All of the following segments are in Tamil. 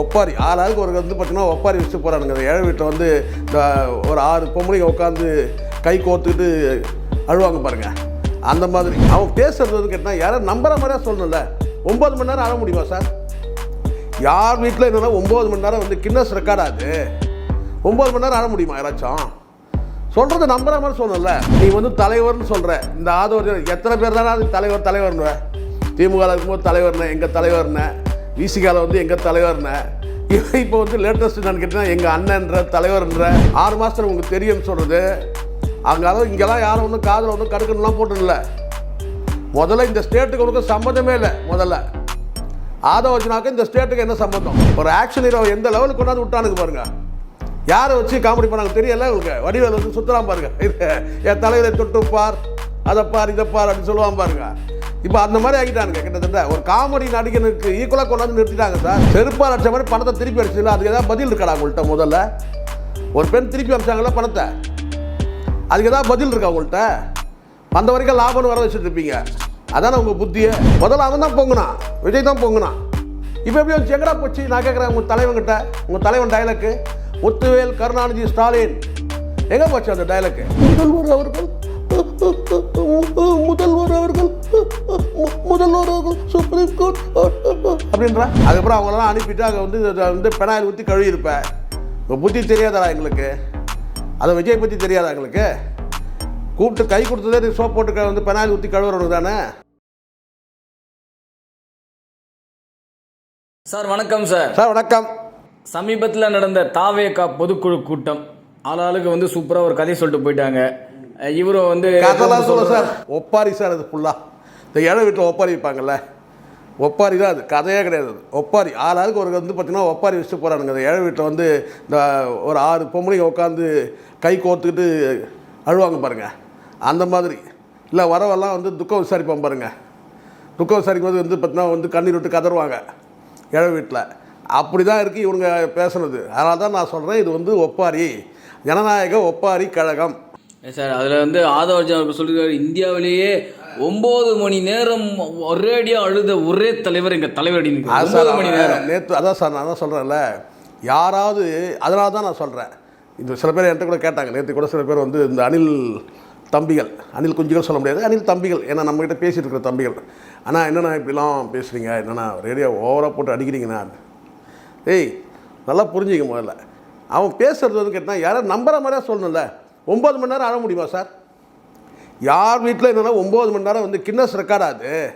ஒப்பாரி ஆளாளுக்கு ஒரு வந்து பார்த்தீங்கன்னா ஒப்பாரி வச்சுட்டு போகிறானுங்க ஏழை வீட்டில் வந்து இந்த ஒரு ஆறு பொம்பளைங்க உட்காந்து கை கோர்த்துக்கிட்டு அழுவாங்க பாருங்கள் அந்த மாதிரி. அவன் பேசுறது வந்து கேட்டால் யாரும் நம்புற மாதிரியா சொல்லணும்ல. ஒம்பது மணி நேரம் அழ முடியுமா சார் யார் வீட்டில் என்னன்னா ஒம்பது மணி நேரம் வந்து கின்னஸ் ரெக்கார்டாது ஒம்பது மணி நேரம் அழ முடியுமா யாராச்சும்? சொல்கிறது நம்புற மாதிரி சொல்லணும்ல. நீ வந்து தலைவர்னு சொல்கிற இந்த ஆதவர் எத்தனை பேர் தானே அது தலைவர் தலைவர்னுவ? திமுக இருக்கும்போது தலைவர்னு எங்கள் தலைவர்னு. விசிகாவில் வந்து எங்கள் தலைவர்னு. இவன் இப்போ வந்து லேட்டஸ்ட் நான் கேட்டீங்கன்னா எங்கள் அண்ணன்ற தலைவர்ன்ற ஆறு மாதத்தில் உங்களுக்கு தெரியும்னு சொல்கிறது அங்கே இங்கெல்லாம் யாரும் ஒன்றும் காதில் ஒன்றும் கடுக்கணும்லாம் போட்டுடல முதல்ல இந்த ஸ்டேட்டுக்கு உனக்கு சம்மந்தமே இல்லை முதல்ல. ஆதவச்சனாக்க இந்த ஸ்டேட்டுக்கு என்ன சம்மந்தம்? ஒரு ஆக்ஷன் ஹீரோ எந்த லெவலுக்கு கொண்டாந்து விட்டானுக்கு பாருங்கள் யாரை வச்சு காமெடி பண்ணாங்க தெரியல உங்களுக்கு? வடிவேல் வந்து சுத்தலாம் பாருங்க. இது என் தலைவரை தொட்டுப்பார் அதை பார் இதை பார் அப்படின்னு சொல்லுவான் பாருங்க. இப்போ அந்த மாதிரி ஆகிட்டானுங்க. கிட்டத்தட்ட ஒரு காமெடி நடிகனுக்கு ஈக்குவலாக கொண்டாந்து நிறுத்திட்டாங்க சார். செருப்பால் அடிச்ச மாதிரி பணத்தை திருப்பி அடிச்சிடல அதுக்கு ஏதாவது பதில் இருக்காடா உங்கள்கிட்ட முதல்ல? ஒரு பெண் திருப்பி அமிச்சாங்களா பணத்தை? அதுக்கு ஏதாவது பதில் இருக்கா உங்கள்கிட்ட வந்த வரைக்கும் லாபம்னு வர வச்சுட்டு இருப்பீங்க. அதான் உங்கள் புத்தியை? முதல்ல அவன் தான் பொங்குனான். விஜய் தான் பொங்குனான். இப்போ எப்படி வந்து எங்கடா போச்சு? நான் கேட்குறேன் உங்கள் தலைவன்கிட்ட உங்கள் தலைவன் டைலாக்கு முத்துவேல் கருணாநிதி ஸ்டாலின். எங்கே போச்சு அந்த டைலாக்கு முதல்வர் அவர்கள் முதல்வர் அவர்கள் முதல்வர் சுப்ரீம் கோர்ட் அப்படின்ற. அதுக்கப்புறம் அவங்களெல்லாம் அனுப்பிட்டு அங்கே வந்து வந்து பெனாயில் ஊற்றி கழுவி இருப்பேன் உங்கள் புத்தி தெரியாதடா எங்களுக்கு? அதை விஜய் பற்றி தெரியாதா எங்களுக்கு? கூப்பிட்டு கை கொடுத்ததே சோப் போட்டு வந்து பெனாயில் ஊற்றி கழுவுறவனுக்கு தானே? சார் வணக்கம் சார். சார் வணக்கம். சமீபத்தில் நடந்த தாவேகா பொதுக்குழு கூட்டம். ஆளாளுக்கு வந்து சூப்பராக ஒரு கதை சொல்லிட்டு போயிட்டாங்க. இவரும் வந்து கதெல்லாம் சொல்ல சார். ஒப்பாரி சார் அது ஃபுல்லாக இந்த ஏழை வீட்டில் ஒப்பாரி வைப்பாங்கல்ல? ஒப்பாரி தான் அது. கதையே கிடையாது அது. ஒப்பாரி. ஆளாளுக்கு ஒரு வந்து பார்த்தீங்கன்னா ஒப்பாரி வச்சுட்டு போகிறானுங்க அந்த ஏழை வீட்டில் வந்து இந்த ஒரு ஆறு பொம்பளைங்க உட்காந்து கை கோர்த்துக்கிட்டு அழுவாங்க பாருங்கள் அந்த மாதிரி. இல்லை வரவெல்லாம் வந்து துக்கம் விசாரிப்பான் பாருங்கள் துக்கம் விசாரிக்கும் போது வந்து பார்த்தீங்கன்னா வந்து கண்ணீர் விட்டு கதருவாங்க ஏழை வீட்டில். அப்படி தான் இருக்குது இவனுங்க பேசுனது. அதனால தான் நான் சொல்கிறேன் இது வந்து ஒப்பாரி. ஜனநாயக ஒப்பாரி கழகம். சார் அதில் வந்து ஆதவர்ஜன் அவர்கள் சொல்லியிருக்காரு இந்தியாவிலேயே ஒன்பது மணி நேரம் ஒரேடியாக அழுத ஒரே தலைவர் எங்கள் தலைவர் அப்படின்னு மணி நேரம். நேற்று அதான் சார் நான் தான் சொல்கிறேன்ல யாராவது அதனால தான் நான் சொல்கிறேன் இந்த சில பேர் என்கிட்ட கூட கேட்டாங்க. நேற்று கூட சில பேர் வந்து இந்த அணில் தம்பிகள் அணில் குஞ்சுகள் சொல்ல முடியாது. அணில் தம்பிகள் ஏன்னா நம்மகிட்ட பேசிட்டு இருக்கிற தம்பிகள். ஆனால் என்னண்ணா இப்படிலாம் பேசுகிறீங்க என்னண்ணா ரேடியோ ஓவராக போட்டு அடிக்கிறீங்கண்ணா? ஏய் நல்லா புரிஞ்சுக்க முதல்ல. அவன் பேசுறது வந்து கேட்டால் யாரும் நம்புற மாதிரியா சொல்லணும்ல. ஒம்பது மணி நேரம் ஆட முடியுமா சார்? யார் வீட்டில் என்னென்னா ஒம்பது மணி நேரம் வந்து கின்னஸ் ரெக்கார்டாது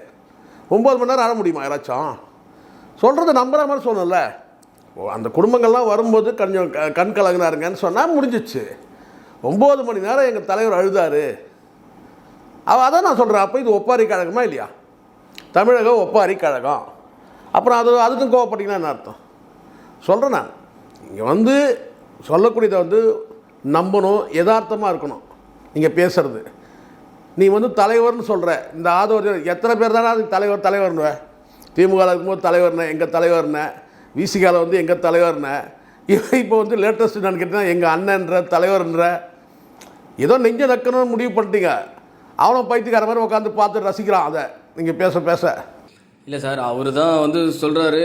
ஒம்பது மணி நேரம் ஆட முடியுமா யாராச்சும்? சொல்கிறத நம்புற மாதிரி சொல்லணும்ல ஓ, அந்த குடும்பங்கள்லாம் வரும்போது கொஞ்சம் க- கண் கலங்கினாருங்கன்னு சொன்னால் முடிஞ்சிச்சு. ஒம்பது மணி நேரம் எங்கள் தலைவர் அழுதார். அவ அதான் நான் சொல்கிறேன் அப்போ இது ஒப்பாரி கழகமா இல்லையா? தமிழகம் ஒப்பாரி கழகம். அப்புறம் அது அதுக்கும் கோவப்பட்டிங்கன்னா என்ன அர்த்தம்? சொல்கிறேன் நான். இங்கே வந்து சொல்லக்கூடியதை வந்து நம்பணும் யதார்த்தமாக இருக்கணும். நீங்கள் பேசுகிறது நீ வந்து தலைவர்னு சொல்கிற இந்த ஆதவர் எத்தனை பேர் தானே அது தலைவர் தலைவர்னுவ? திமுகவில் இருக்கும்போது தலைவர்னு எங்கள் தலைவர்னு? விசிகாவில் வந்து எங்கள் தலைவர்னு? இவன் இப்போ வந்து லேட்டஸ்ட் என்னன்னு கேட்டால் எங்கள் அண்ணன்ற தலைவர்ன்ற. ஏதோ நெஞ்ச நக்கணும்னு முடிவு பண்ணிட்டீங்க. அவனும் பைத்தியக்கார மாதிரி உட்காந்து பார்த்து ரசிக்கிறான் அதை. நீங்கள் பேச பேச. இல்லை சார் அவர் தான் வந்து சொல்கிறாரு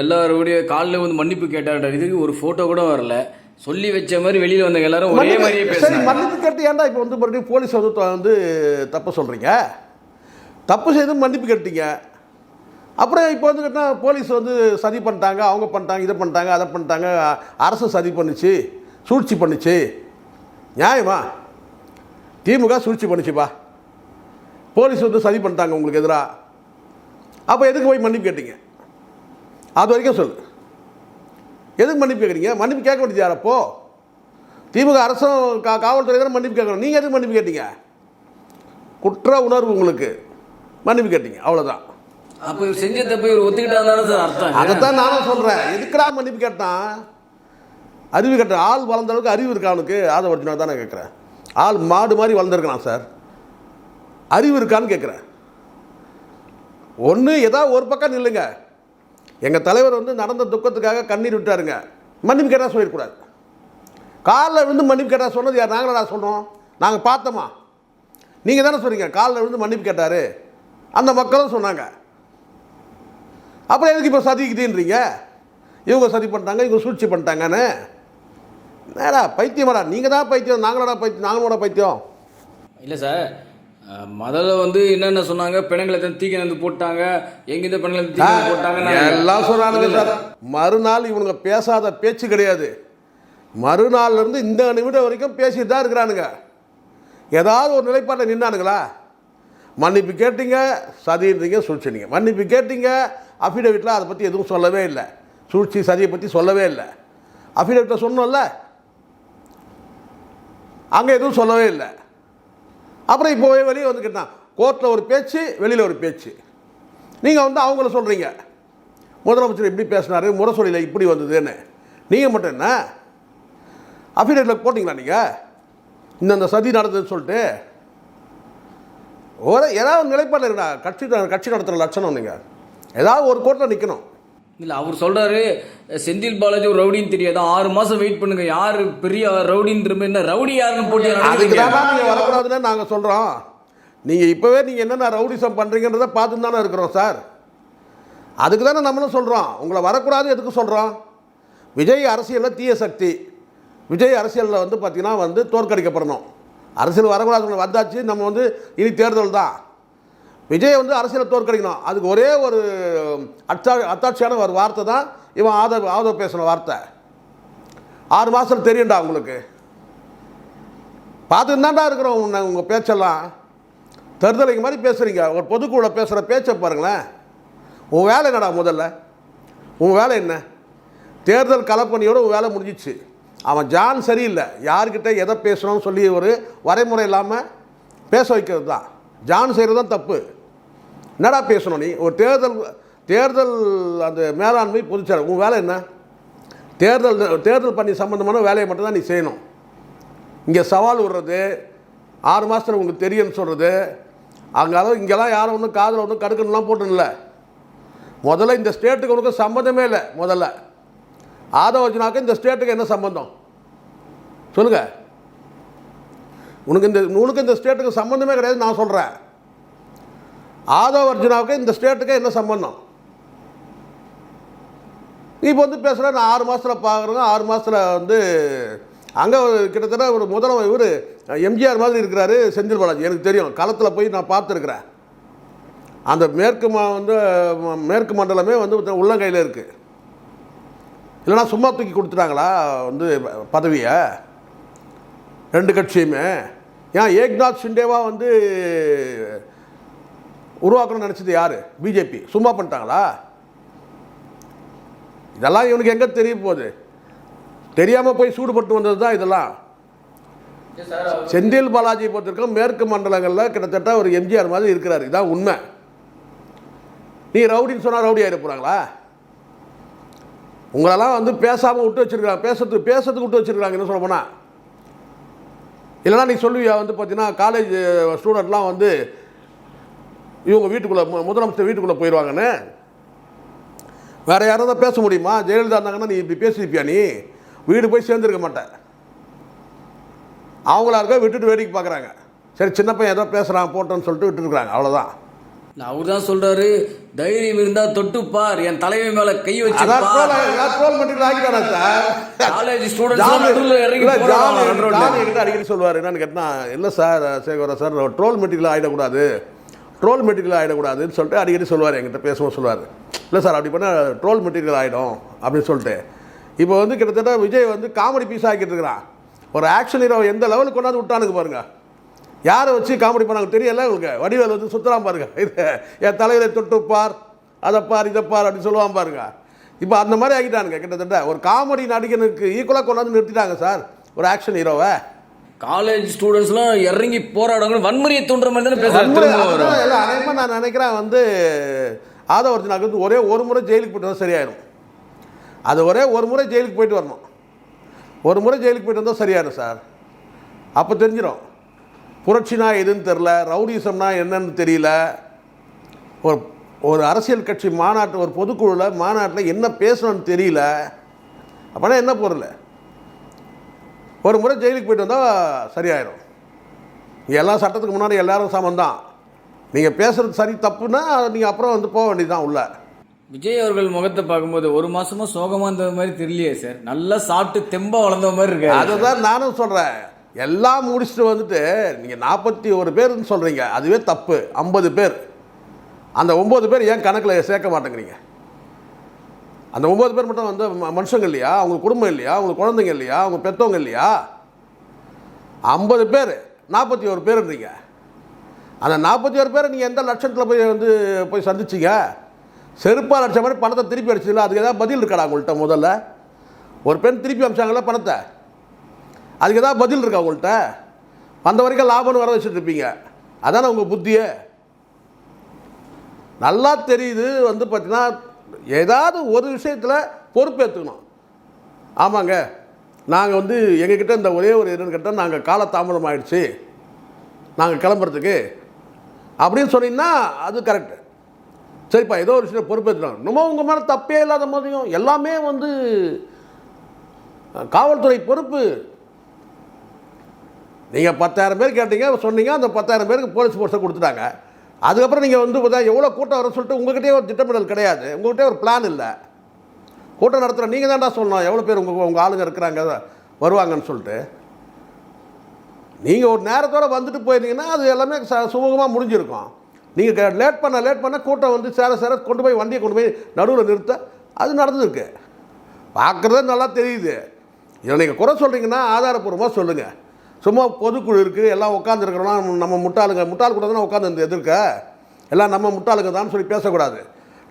எல்லாருடைய காலில் வந்து மன்னிப்பு கேட்டார் இதுக்கு ஒரு ஃபோட்டோ கூட வரல. சொல்லி வச்ச மாதிரி வெளியில் வந்த எல்லாரும் ஒரே மாதிரியே சரி மன்னிப்பு கேட்டு ஏன்டா இப்போ வந்து மறுபடியும் போலீஸ் வந்து வந்து தப்பு சொல்கிறீங்க தப்பு செய்து மன்னிப்பு கேட்டீங்க. அப்புறம் இப்போ வந்து கேட்டால் போலீஸ் வந்து சதி பண்ணிட்டாங்க அவங்க பண்ணிட்டாங்க இதை பண்ணிட்டாங்க அதை பண்ணிட்டாங்க அரசு சதி பண்ணுச்சு சூழ்ச்சி பண்ணுச்சு. நியாயமா? திமுக சூழ்ச்சி பண்ணுச்சுப்பா. போலீஸ் வந்து சதி பண்ணிட்டாங்க உங்களுக்கு எதிராக அப்போ எதுக்கு போய் மன்னிப்பு கேட்டீங்க? அது வரைக்கும் சொல்லு. எதுக்கு மன்னிப்பு கேட்குறீங்க? மன்னிப்பு கேட்க வேண்டியது யார் அப்போ? திமுக அரசும் கா காவல்துறை தானே மன்னிப்பு கேட்கணும். நீங்கள் எதுக்கு மன்னிப்பு கேட்டீங்க? குற்ற உணர்வு உங்களுக்கு. மன்னிப்பு கேட்டீங்க. அவ்வளோதான் அப்போ இவர் செஞ்ச தப்பு இவர் ஒத்துக்கிட்டா அதைத்தான் நானும் சொல்கிறேன் எதுக்குடா மன்னிப்பு கேட்டான் அறிவு கேட்ட ஆள் வளர்ந்த அளவுக்கு அறிவு இருக்கா அவனுக்கு? அதை ஒரிஜினல் தான் நான் கேட்குறேன். ஆள் மாடு மாதிரி வளர்ந்துருக்கான் சார். அறிவு இருக்கான்னு கேட்குறேன். ஒன்று ஏதாவது ஒரு பக்கம் நில்லுங்க. எங்கள் தலைவர் வந்து நடந்த துக்கத்துக்காக கண்ணீர் விட்டாருங்க. மன்னிப்பு கேட்டால் சொல்லிடக்கூடாது. காலில் விழுந்து மன்னிப்பு கேட்டால் சொன்னது யார்? நாங்களா சொன்னோம். நாங்கள் பார்த்தோமா? நீங்கள் தானே சொல்கிறீங்க காலில் விழுந்து மன்னிப்பு கேட்டார். அந்த மக்களும் சொன்னாங்க. அப்புறம் எதுக்கு இப்போ சதிக்குதுன்றீங்க இவங்க சதி பண்ணிட்டாங்க இவங்க சூழ்ச்சி பண்ணிட்டாங்கன்னு. நேரா பைத்தியமாடா. நீங்கள் தான் பைத்தியம் நாங்களோட பைத்தியம் நாங்களோட பைத்தியம். இல்லை சார். அஹ், முதல்ல வந்து என்னென்ன சொன்னாங்க? பிணங்களை தான் தீக்கி வந்து போட்டாங்க? எங்கேருந்து பிணங்களை தீக்கி போட்டாங்க எல்லாம் சொல்றானுங்க சார். மறுநாள் இவனுங்க பேசாத பேச்சு கிடையாது. மறுநாள்ல இருந்து இந்த நிமிடம் வரைக்கும் பேசிட்டு தான் இருக்கிறானுங்க. ஏதாவது ஒரு நிலைப்பாட்டை நின்னானுங்களா? மன்னிப்பு கேட்டீங்க சதின்றீங்க சூழ்ச்சினீங்க மன்னிப்பு கேட்டீங்க அஃபிடவிட்டில் அதை பற்றி எதுவும் சொல்லவே இல்லை. சூழ்ச்சி சதியை பற்றி சொல்லவே இல்லை. அஃபிடவிட்டில் சொன்னோம்ல? அங்கே எதுவும் சொல்லவே இல்லை. அப்புறம் இப்போ வெளியே வந்து கேட்டான் கோர்ட்டில் ஒரு பேச்சு வெளியில் ஒரு பேச்சு. நீங்கள் வந்து அவங்கள சொல்கிறீங்க முதலமைச்சர் இப்படி பேசினார் முரசொலியில் இப்படி வந்ததுன்னு. நீங்கள் மட்டும் என்ன? அஃபிடேட்டில் போட்டிங்களா நீங்கள் இந்தந்த சதி நடந்ததுன்னு சொல்லிட்டு. ஒரு ஏதாவது நிலைப்பாடு இருக்கா கட்சி கட்சி நடத்துகிற லட்சணம் நீங்கள் ஏதாவது ஒரு கோர்ட்டில் நிற்கணும் இல்லை அவர் சொல்றாரு செந்தில் பாலாஜி ஒரு ரவுடின்னு தெரியாது. ஆறு மாசம் வெயிட் பண்ணுங்க. யாரு பெரிய ரவுடின்ற மாதிரி என்ன ரவுடி யாருன்னு போட்டு அதுக்கு நடக்குதுங்க. தான் நீங்கள் வரக்கூடாதுன்னு நாங்கள் சொல்கிறோம் நீங்கள் இப்போவே நீங்கள் என்னென்ன ரவுடிசம் பண்ணுறீங்கன்றதை பார்த்து தானே இருக்கிறோம் சார். அதுக்கு தானே நம்மளும் சொல்கிறோம் உங்களை வரக்கூடாது எதுக்கு சொல்கிறோம் விஜய் அரசியலில் தீய சக்தி. விஜய் அரசியலில் வந்து பார்த்திங்கன்னா வந்து தோற்கடிக்கப்படணும். அரசியல் வரக்கூடாது வந்தாச்சு. நம்ம வந்து இனி தேர்தல் தான். விஜய் வந்து அரசியலை தோற்கடிக்கணும். அதுக்கு ஒரே ஒரு அச்சா அத்தாட்சியான ஒரு வார்த்தை தான் இவன் ஆதரவு ஆதரவு பேசின வார்த்தை. ஆறு மாதம் தெரியும்டா உங்களுக்கு. பார்த்துட்டு தான்டா இருக்கிறோம் உன்னை உங்கள் பேச்செல்லாம். தருதலைங்க மாதிரி பேசுகிறீங்க ஒரு பொதுக்குழு பேசுகிற பேச்சை பாருங்களேன். உன் வேலை என்னடா முதல்ல? உன் வேலை என்ன? தேர்தல் கலப்பணியோடு உன் வேலை முடிஞ்சிச்சு. அவன் ஜான் சரியில்லை. யார்கிட்ட எதை பேசணும்னு சொல்லி ஒரு வரைமுறை இல்லாமல் பேச வைக்கிறது தான் ஜான் செய்கிறது தான் தப்பு. என்னடா பேசணும் நீ? ஒரு தேர்தல் தேர்தல் அந்த மேலாண்மை பொதுச்சார் உன் வேலை என்ன? தேர்தல் தேர்தல் பண்ணி சம்மந்தமான வேலையை மட்டும்தான் நீ செய்யணும். இங்கே சவால் விடுறது ஆறு மாதத்தில் உங்களுக்கு தெரியும்னு சொல்கிறது அங்கே இங்கெல்லாம் யாரும் ஒன்றும் காதில் ஒன்றும் கடுக்கணும்லாம் போட்டுல முதல்ல இந்த ஸ்டேட்டுக்கு உனக்கு சம்மந்தமே இல்லை முதல்ல. ஆதவர்ஜுனாக்கு இந்த ஸ்டேட்டுக்கு என்ன சம்மந்தம் சொல்லுங்கள் உனக்கு இந்த உனக்கு இந்த ஸ்டேட்டுக்கு சம்மந்தமே கிடையாது நான் சொல்கிறேன் ஆதவ அர்ஜுனாவுக்கு இந்த ஸ்டேட்டுக்கு என்ன சம்பந்தம்? இப்போ வந்து பேசுகிறேன் நான் ஆறு மாதத்தில் பார்க்குறேங்க ஆறு மாதத்தில் வந்து அங்கே கிட்டத்தட்ட ஒரு முதல்வர் இவர் எம்ஜிஆர் மாதிரி இருக்கிறாரு செந்தில் பாலாஜி. எனக்கு தெரியும். களத்தில் போய் நான் பார்த்துருக்குறேன். அந்த மேற்கு மா வந்து மேற்கு மண்டலமே வந்து உள்ளங்கையில் இருக்குது இல்லைனா சும்மா தூக்கி கொடுத்துட்டாங்களா வந்து பதவியை? ரெண்டு கட்சியுமே. ஏன் ஏக்நாத் ஷிண்டேவா வந்து உருவாக்கணும்னு நினச்சது யார்? பிஜேபி. சும்மா பண்ணிட்டாங்களா? இதெல்லாம் இவனுக்கு எங்கே தெரிய போகுது? தெரியாமல் போய் சூடுபட்டு வந்தது தான் இதெல்லாம் செந்தில் பாலாஜி பொறுத்திருக்கும் மேற்கு மண்டலங்களில் கிட்டத்தட்ட ஒரு எம்ஜிஆர் மாதிரி இருக்கிறார். இதான் உண்மை. நீ ரவுடின்னு சொன்னால் ரவுடி ஆகிட போகிறாங்களா உங்களெல்லாம் வந்து பேசாமல் விட்டு வச்சிருக்காங்க பேசுறதுக்கு பேசுறதுக்கு விட்டு வச்சிருக்காங்க என்ன சொல்ல போனால் இல்லைனா நீ சொல்லுவியா வந்து பார்த்தீங்கன்னா காலேஜ் ஸ்டூடெண்ட்லாம் வந்து இவங்க வீட்டுக்குள்ளே முதலமைச்சர் வீட்டுக்குள்ளே போயிடுவாங்கன்னு வேறு யாராவது பேச முடியுமா? ஜெயலலிதா இருந்தாங்கன்னா நீ இப்படி பேசியிருப்பியா நீ? வீடு போய் சேர்ந்துருக்க மாட்டேன். அவங்களா இருக்க விட்டுட்டு வேடிக்கை பார்க்குறாங்க. சரி சின்ன பையன் ஏதோ பேசுகிறான் போட்டோன்னு சொல்லிட்டு விட்டுருக்குறாங்க. அவ்வளோதான் அவர் தான் சொல்றாரு தைரியம் இருந்தா தொட்டுப்பார் என் தலைமை மேல கை வச்சு காலேஜ் ஸ்டூடெண்ட்ஸ் அடிக்கடி சொல்லுவார் என்னன்னு கேட்டா இல்லை sir Sekar sir troll material ஆகிடக்கூடாது ட்ரோல் மெட்டீரியல் ஆகிடக்கூடாதுன்னு சொல்லிட்டு அடிக்கடி சொல்லுவார் என்கிட்ட பேசவும் சொல்லுவார். இல்லை சார் அப்படி பண்ணால் ட்ரோல் மெட்டீரியல் ஆகிடும் அப்படின்னு சொல்லிட்டு. இப்போ வந்து கிட்டத்தட்ட விஜய் வந்து காமெடி பீஸ் ஆக்கிட்டு இருக்கிறான். ஒரு ஆக்ஷன் ஹீரோ எந்த லெவலுக்கு கொண்டாந்து விட்டானுங்க பாருங்கள் யாரை வச்சு காமெடி பண்ணாங்க தெரியல உங்களுக்கு? வடிவேல் வந்து சுத்தலாம் பாருங்க. இது என் தலைவரை தொட்டுப்பார் அதை பார் இதை பார் அப்படின்னு சொல்லுவான் பாருங்க. இப்போ அந்த மாதிரி ஆகிட்டானுங்க கிட்டத்தட்ட. ஒரு காமெடி நடிகனுக்கு ஈக்குவலாக கொண்டாந்து நிறுத்திட்டாங்க சார் ஒரு ஆக்ஷன் ஹீரோவை காலேஜ் ஸ்டூடெண்ட்ஸ்லாம் இறங்கி போராடுவாங்க வன்முறையை தூண்டுற மாதிரி தானே எல்லாம் அநேகமாக நான் நினைக்கிறேன் வந்து ஆதவர்ஜனாக்கு வந்து ஒரே ஒரு முறை ஜெயிலுக்கு போயிட்டு வந்தால் சரியாயிடும் அது ஒரே ஒரு முறை ஜெயிலுக்கு போயிட்டு வரணும். ஒரு முறை ஜெயிலுக்கு போயிட்டு வந்தால் சரியாயிடும் சார். அப்போ தெரிஞ்சிடும் புரட்சினா எதுன்னு தெரில ரவுடிசம்னா என்னன்னு தெரியல. ஒரு ஒரு அரசியல் கட்சி மாநாட்டு ஒரு பொதுக்குழுவில் மாநாட்டில் என்ன பேசணும்னு தெரியல. அப்போனா என்ன பொருள்? ஒரு முறை ஜெயிலுக்கு போயிட்டு வந்தால் சரியாயிடும் எல்லா சட்டத்துக்கு முன்னாடி எல்லாரும் சமம் தான் நீங்கள் பேசுகிறது சரி தப்புன்னா நீங்கள் அப்புறம் வந்து போக வேண்டியதுதான் உள்ள. விஜய் அவர்கள் முகத்தை பார்க்கும்போது ஒரு மாசமா சோகமா இருந்த மாதிரி தெரியலையே சார். நல்லா சாப்பிட்டு தெம்பா வளர்ந்த மாதிரி இருக்காரு அதுதான் நானும் சொல்கிறேன் எல்லாம் முடிச்சுட்டு வந்துட்டு நீங்கள் நாற்பத்தி ஒரு பேர்னு சொல்கிறீங்க அதுவே தப்பு. ஐம்பது பேர். அந்த ஒம்பது பேர் ஏன் கணக்கில் சேர்க்க மாட்டேங்கிறீங்க? அந்த ஒம்பது பேர் மட்டும் வந்து ம- மனுஷங்க இல்லையா? அவங்க குடும்பம் இல்லையா? அவங்க குழந்தைங்க இல்லையா? அவங்க பெற்றவங்க இல்லையா? ஐம்பது பேர். நாற்பத்தி ஒரு பேருன்றீங்க. அந்த நாற்பத்தி ஒரு பேரை நீங்கள் எந்த லட்சத்தில் போய் வந்து போய் சந்திச்சிங்க? செருப்பாக லட்சம் மாதிரி பணத்தை திருப்பி அடிச்சதில்ல அதுக்கு ஏதாவது பதில் இருக்காடா உங்கள்கிட்ட முதல்ல? ஒரு பெண் திருப்பி அமிச்சாங்களா பணத்தை? அதுக்கு ஏதாவது பதில் இருக்கா உங்கள்கிட்ட வந்த வரைக்கும் லாபம்னு வர வச்சுட்டு இருப்பீங்க. அதானே உங்கள் புத்தியே? நல்லா தெரியுது. வந்து பார்த்தீங்கன்னா ஏதாவது ஒரு விஷயத்தில் பொறுப்பேற்றுக்கணும் ஆமாங்க. நாங்கள் வந்து எங்ககிட்ட இந்த ஒரே ஒரு என்னன்னு கேட்டால் நாங்கள் காலதாமதம் ஆயிடுச்சு. நாங்கள் கிளம்புறதுக்கு. அப்படின்னு சொன்னீங்கன்னா அது கரெக்டு சரிப்பா ஏதோ ஒரு விஷயம் பொறுப்பேற்றுறோம் நம்ம உங்கள் மேலே தப்பே இல்லாத மாதிரியும் எல்லாமே வந்து காவல்துறை பொறுப்பு. நீங்கள் பத்தாயிரம் பேர் கேட்டீங்க சொன்னீங்க அந்த பத்தாயிரம் பேருக்கு போலீஸ் போர்ஸை கொடுத்துட்டாங்க. அதுக்கப்புறம் நீங்கள் வந்து பார்த்தா எவ்வளோ கூட்டம் வர சொல்லிட்டு உங்கள்கிட்டயே ஒரு திட்டமிடல் கிடையாது. உங்கள்கிட்ட ஒரு பிளான் இல்லை. கூட்டம் நடத்துகிற நீங்கள் தான்டா சொல்லணும். எவ்வளோ பேர் உங்கள் உங்கள் ஆளுங்க இருக்கிறாங்க வருவாங்கன்னு சொல்லிட்டு. நீங்கள் ஒரு நேரத்தோட வந்துட்டு போயிருந்தீங்கன்னா அது எல்லாமே ச சுமூகமாக முடிஞ்சிருக்கும். நீங்கள் லேட் பண்ண லேட் பண்ண கூட்டம் வந்து சேர சேர கொண்டு போய் வண்டியை கொண்டு போய் நடுவில் நிறுத்த அது நடந்துருக்கு. பார்க்குறது நல்லா தெரியுது. இதை நீங்கள் குறை சொல்கிறீங்கன்னா ஆதாரப்பூர்வமாக சொல்லுங்கள் சும்மா பொதுக்குழு இருக்குது எல்லாம் உட்காந்துருக்கிறோம்னா நம்ம முட்டாளுங்க முட்டாள் கூட தானே உட்காந்து எதிர்க்க? எல்லாம் நம்ம முட்டாளுங்க தான் சொல்லி பேசக்கூடாது.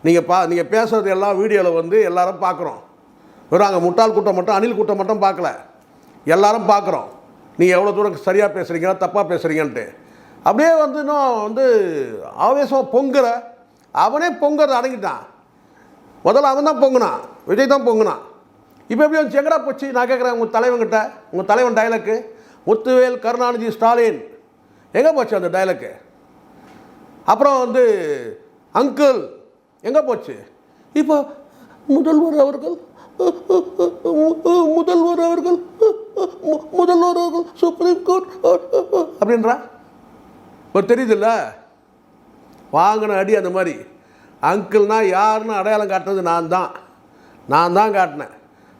நீங்கள் பா நீங்கள் பேசுகிறது எல்லாம் வீடியோவில் வந்து எல்லாரும் பார்க்குறோம் வெறும் அங்கே முட்டாள் கூட்டம் மட்டும் அணில் கூட்டம் மட்டும் பார்க்கல எல்லாரும் பார்க்குறோம் நீங்கள் எவ்வளோ தூரம் சரியாக பேசுகிறீங்க தப்பாக பேசுகிறீங்கன்ட்டு அப்படியே வந்து இன்னும் வந்து ஆவேசமாக பொங்குற. அவனே பொங்குறது அடங்கிட்டான். முதல்ல அவன் தான் பொங்குனான். விஜய் தான் பொங்குனான். இப்போ எப்படி வந்து எங்கடா போச்சு? நான் கேட்குறேன் உங்கள் தலைவன்கிட்ட உங்கள் தலைவன் டைலாக்கு முத்துவேல் கருணாநிதி ஸ்டாலின். எங்கே போச்சு அந்த டைலக்கு அப்புறம் வந்து அங்கிள் எங்கே போச்சு? இப்போ முதல்வர் அவர்கள் முதல்வர் அவர்கள் மு- முதல்வர் அவர்கள் சுப்ரீம் கோர்ட் அப்படின்றா? இப்போ தெரியுதுல்ல? வாங்கின அடி அந்த மாதிரி. அங்கிள்னா யாருன்னு அடையாளம் காட்டினது நான் தான் நான் தான் காட்டினேன்.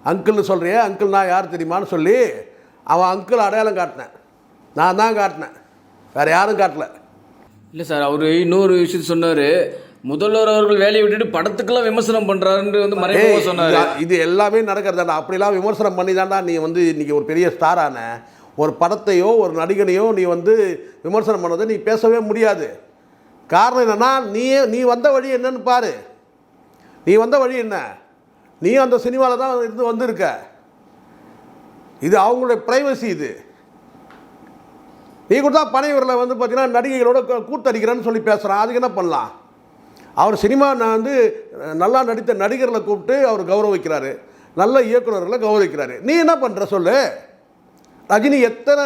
அங்கிள்னு சொல்கிறியே அங்கிள்னா யார் தெரியுமான்னு சொல்லி அவன் அங்கிள் அடையாளம் காட்டினேன். நான் தான் காட்டினேன். வேறு யாரும் காட்டல. இல்ல சார் அவரு இன்னொரு விஷயம் சொன்னாரு. முதல்வர் அவர்கள் வேலையை விட்டுட்டு படத்துக்கெல்லாம் விமர்சனம் பண்றாருன்னு வந்து மறைமுகமா ஏய், சொன்னாரு. இது- எல்லாமே நடக்கிறதாண்டா. அப்படிலாம் விமர்சனம் பண்ணி தாண்டா நீ வந்து இன்னைக்கு ஒரு பெரிய ஸ்டாரான ஒரு படத்தையோ ஒரு நடிகனையோ நீ வந்து விமர்சனம் பண்ணதை நீ பேசவே முடியாது. காரணம் என்னன்னா நீ நீ வந்த வழி என்னன்னு பாரு. நீ வந்த வழி என்ன? நீ அந்த சினிமாவில் தான் இருந்து வந்திருக்க. இது அவங்களுடைய ப்ரைவசி இது. நீ கொடுத்தா பனையூரில் வந்து பார்த்தீங்கன்னா நடிகைகளோட கூத்தடிக்கிறேன்னு சொல்லி பேசுகிறான் அதுக்கு என்ன பண்ணலாம்? அவர் சினிமா நான் வந்து நல்லா நடித்த நடிகர்களை கூப்பிட்டு அவர் கௌரவிக்கிறாரு. நல்ல இயக்குநர்களை கௌரவிக்கிறாரு. நீ என்ன பண்ணுற சொல்லு? ரஜினி எத்தனை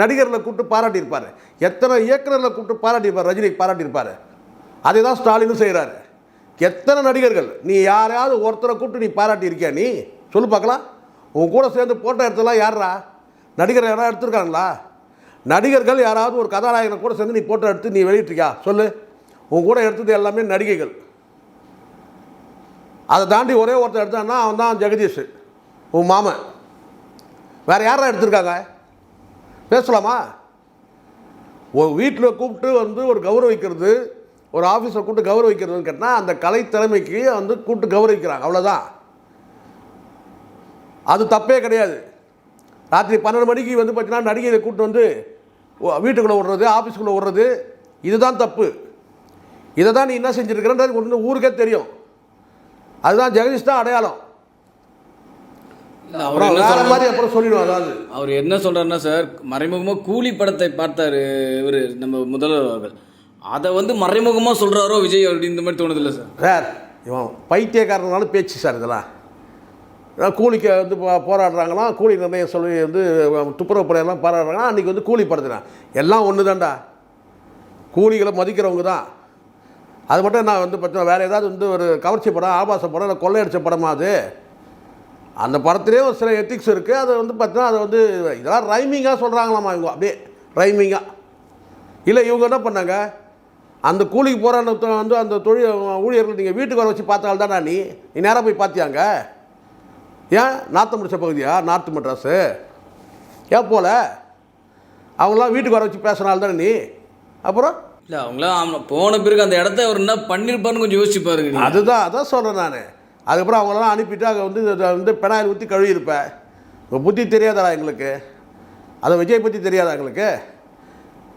நடிகர்களை கூப்பிட்டு பாராட்டியிருப்பார்? எத்தனை இயக்குநர்களை கூப்பிட்டு பாராட்டியிருப்பார்? ரஜினி பாராட்டியிருப்பார். அதை தான் ஸ்டாலினும் செய்கிறாரு எத்தனை நடிகர்கள்? நீ யாரையாவது ஒருத்தரை கூப்பிட்டு நீ பாராட்டியிருக்கியா நீ? சொல்லு பார்க்கலாம். உன் கூட சேர்ந்து போட்டோ எடுத்தலாம் யாரா நடிகர் யாராவது எடுத்திருக்காங்களா? நடிகர்கள் யாராவது ஒரு கதாநாயகனை கூட சேர்ந்து நீ போட்டோ எடுத்து நீ வெளியிட்டிருக்கியா? சொல்லு. உன் கூட எடுத்தது எல்லாமே நடிகைகள். அதை தாண்டி ஒரே ஒருத்தர் எடுத்தான்னா அவன் தான் ஜெகதீஷ் உன் மாமன். வேறு யாரா எடுத்திருக்காங்க? பேசலாமா? ஒரு வீட்டில் கூப்பிட்டு வந்து ஒரு கௌரவிக்கிறது ஒரு ஆஃபீஸை கூப்பிட்டு கௌரவிக்கிறதுன்னு கேட்டால் அந்த கலை திறமைக்கு வந்து கூப்பிட்டு கௌரவிக்கிறாங்க. அவ்வளோதான் அது தப்பே கிடையாது. ராத்திரி பன்னெண்டு மணிக்கு வந்து பார்த்தீங்கன்னா நடிகையை கூப்பிட்டு வந்து வீட்டுக்குள்ளே விடுறது ஆஃபீஸுக்குள்ளே விடுறது இதுதான் தப்பு. இதை தான் நீ என்ன செஞ்சுருக்கிறன்றது ஒன்று ஊருக்கே தெரியும். அதுதான் ஜெகதீஷ் தான் அடையாளம். அவர் என்ன வேற சொல்றாரு- மாதிரி அப்புறம் சொல்லிடும் அதாவது. அவர் என்ன சொல்றாருன்னா சார் மறைமுகமா கூலி படத்தை பார்த்தாரு இவரு நம்ம முதல்வர் அவர்கள். அதை வந்து மறைமுகமா சொல்றாரோ விஜய் அப்படி இந்த மாதிரி தோணுது இல்ல சார்? சார் இவன் பைத்தியக்காரனாலும் பேச்சு சார் இதெல்லாம். கூலிக்கு வந்து போராடுறாங்களாம். கூலி நிர்ணயம் சொல்லி வந்து துப்புரவு படையெல்லாம் போராடுறாங்கன்னா அன்றைக்கி வந்து கூலி படுத்துனேன் எல்லாம் ஒன்று தான்டா கூலிகளை மதிக்கிறவங்க தான். அது மட்டும் நான் வந்து பார்த்தீங்கன்னா வேறு ஏதாவது வந்து ஒரு கவர்ச்சி படம் ஆபாச படம் இல்லை கொள்ளையடிச்ச படமா அது? அந்த படத்துலேயே ஒரு சில எத்திக்ஸ் இருக்குது அதை வந்து பார்த்தீங்கன்னா அதை வந்து இதெல்லாம் ரைமிங்காக சொல்கிறாங்களாமா இவங்க. அப்படியே ரைமிங்காக இல்லை இவங்க என்ன பண்ணாங்க? அந்த கூலிக்கு போகிற வந்து அந்த தொழில் ஊழியர்கள் நீங்கள் வீட்டுக்கு வர வச்சு பார்த்தால்தானா நீ. நீ நேராக போய் பார்த்தியாங்க? ஏன் நாற்று முடிச்ச பகுதியா? நார்த்து மெட்ராஸு. ஏன் போல? அவங்களாம் வீட்டுக்கு வர வச்சு பேசுனால தானே நீ? அப்புறம்? இல்லை அவங்களாம் ஆமா, போன பிறகு அந்த இடத்த அவர் என்ன பண்ணியிருப்பாருன்னு கொஞ்சம் யோசிச்சு பாருங்க. அதுதான் அதான் சொல்கிறேன் நான். அதுக்கப்புறம் அவங்களெல்லாம் அனுப்பிட்டு அங்கே வந்து வந்து பெனாயில் ஊற்றி கழுவியிருப்பேன் இப்போ புத்தி தெரியாதடா எங்களுக்கு? அதை விஜய் பற்றி தெரியாதா எங்களுக்கு?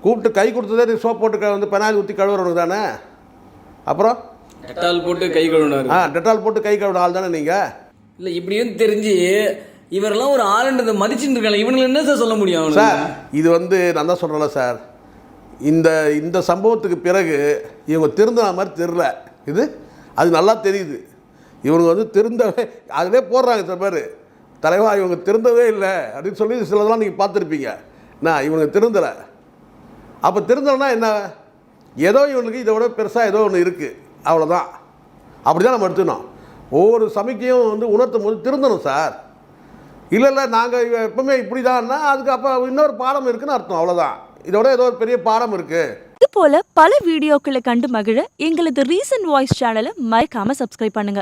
கூப்பிட்டு கை கொடுத்ததே நீ சோப் போட்டு க- வந்து பெனாயில் ஊற்றி கழுவுறவங்க தானே? அப்புறம்? டெட்டால் போட்டு கை கழுவினாரு. ஆ டெட்டால் போட்டு கை கழுவுன ஆள் தானே நீங்கள் இல்லை இப்படியும் தெரிஞ்சு இவரெல்லாம் ஒரு ஆளுன்றதை மதிச்சுட்டு இருக்காங்க இவனுங்களை என்ன சார் சொல்ல முடியும் சார் இது வந்து நான் தான் சொல்கிறேன்ல சார் இந்த இந்த சம்பவத்துக்கு பிறகு இவங்க திருந்தின மாதிரி தெரில இது? அது நல்லா தெரியுது. இவங்க வந்து திருந்தவே அதிலே போடுறாங்க சில பேர். தலைவா இவங்க திருந்தவே இல்லை அப்படின்னு சொல்லி சிலதெல்லாம் நீங்கள் பார்த்துருப்பீங்க. நான் இவங்க திருந்தலை. அப்போ திருந்தலைன்னா என்ன? ஏதோ இவனுக்கு இதை விட பெருசாக ஏதோ ஒன்று இருக்குது அவ்வளோதான் அப்படி தான் நம்ம எடுத்துனோம் ஒவ்வொரு சமிக்கையும் வந்து உணர்த்தும் போது திருந்தணும் சார். இல்லை இல்லை நாங்கள் எப்பவுமே இப்படி தான்னா அதுக்கு அப்போ இன்னொரு பாடம் இருக்குன்னு அர்த்தம் அவ்வளோதான் இதோட ஏதோ ஒரு பெரிய பாடம் இருக்குது இது போல பல வீடியோக்களை கண்டு மகிழ எங்களது ரீசன்ட் வாய்ஸ் சேனலை மறக்காம சப்ஸ்கிரைப் பண்ணுங்க.